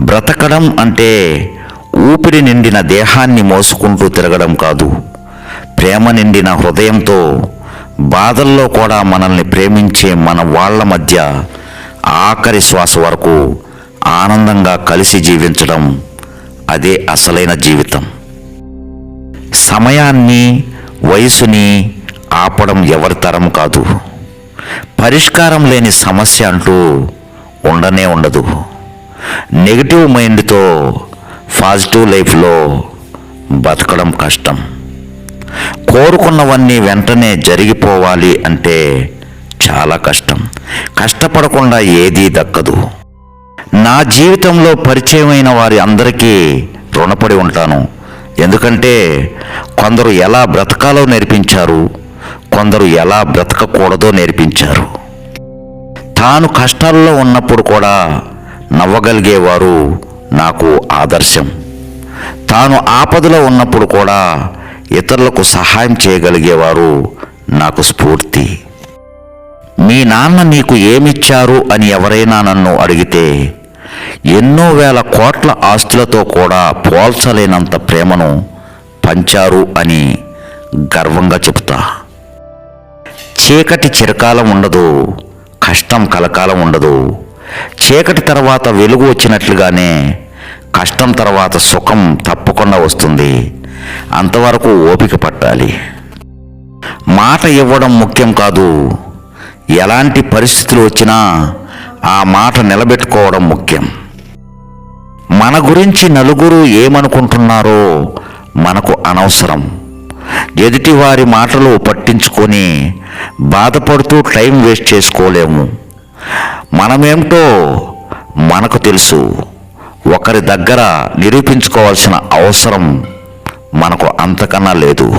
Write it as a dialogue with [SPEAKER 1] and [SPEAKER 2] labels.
[SPEAKER 1] బ్రతకడం అంటే ఊపిరి నిండిన దేహాన్ని మోసుకుంటూ తిరగడం కాదు. ప్రేమ నిండిన హృదయంతో బాధల్లో కూడా మనల్ని ప్రేమించే మన వాళ్ళ మధ్య ఆఖరి శ్వాస వరకు ఆనందంగా కలిసి జీవించడం అదే అసలైన జీవితం. సమయాన్ని వయసుని ఆపడం ఎవరి తరం కాదు. పరిష్కారం లేని సమస్య అంటూ ఉండనే ఉండదు. నెగిటివ్ మైండ్తో పాజిటివ్ లైఫ్లో బతకడం కష్టం. కోరుకున్నవన్నీ వెంటనే జరిగిపోవాలి అంటే చాలా కష్టం. కష్టపడకుండా ఏదీ దక్కదు. నా జీవితంలో పరిచయమైన వారి అందరికీ రుణపడి ఉంటాను. ఎందుకంటే కొందరు ఎలా బ్రతకాలో నేర్పించారు కొందరు ఎలా బ్రతకకూడదో నేర్పించారు. తాను కష్టాల్లో ఉన్నప్పుడు కూడా నవ్వగలిగేవారు నాకు ఆదర్శం. తాను ఆపదలో ఉన్నప్పుడు కూడా ఇతరులకు సహాయం చేయగలిగేవారు నాకు స్ఫూర్తి. మీ నాన్న నీకు ఏమిచ్చారు అని ఎవరైనా నన్ను అడిగితే ఎన్నో వేల కోట్ల ఆస్తులతో కూడా పోల్చలేనంత ప్రేమను పంచారు అని గర్వంగా చెబుతా. చీకటి చిరకాలం ఉండదు కష్టం కలకాలం ఉండదు. చీకటి తర్వాత వెలుగు వచ్చినట్లుగానే కష్టం తర్వాత సుఖం తప్పకుండా వస్తుంది. అంతవరకు ఓపిక పట్టాలి. మాట ఇవ్వడం ముఖ్యం కాదు. ఎలాంటి పరిస్థితులు వచ్చినా ఆ మాట నిలబెట్టుకోవడం ముఖ్యం. మన గురించి నలుగురు ఏమనుకుంటున్నారో మనకు అనవసరం. ఎదుటివారి మాటలు పట్టించుకొని బాధపడుతూ టైం వేస్ట్ చేసుకోలేము. మనమేమిటో మనకు తెలుసు. ఒకరి దగ్గర నిరూపించుకోవాల్సిన అవసరం మనకు అంతకన్నా లేదు.